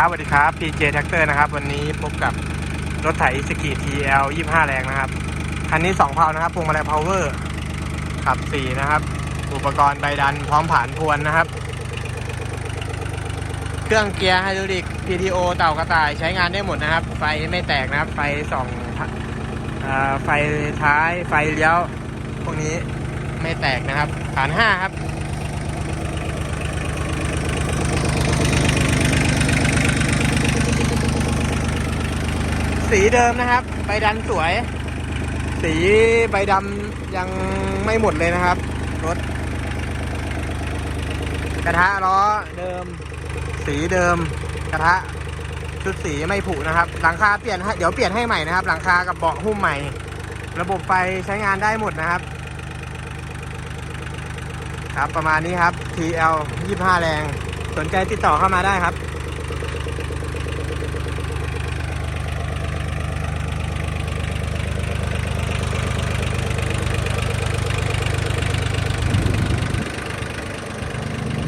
ครับสวัสดีครับ PJ Tractor นะครับ วันนี้พบกับรถไถสกี TL 25 แรงนะครับ คันนี้ 2 เพานะครับพวงมาลัย power ขับ 4 นะครับ อุปกรณ์ใบดันพร้อมผ่านพวนนะครับ เครื่องเกียร์ไฮดรอลิก PTO เต่ากระต่ายใช้งานได้หมดนะครับ ไฟไม่แตกนะครับ ไฟส่องไฟท้ายไฟเลี้ยว พวกนี้ไม่แตกนะครับฐาน 5 ครับ สีเดิมนะครับ ใบดันสวย สีใบดำยังไม่หมดเลยนะครับ รถ กระทะล้อเดิม สีเดิม กระทะชุดสีไม่ผุนะครับ หลังคาเปลี่ยนเดี๋ยวเปลี่ยนให้ใหม่นะครับ หลังคากับเบาะหุ้มใหม่ ระบบไฟใช้งานได้หมดนะครับ ครับประมาณนี้ครับ TL 25 แรง สนใจติดต่อเข้ามาได้ครับ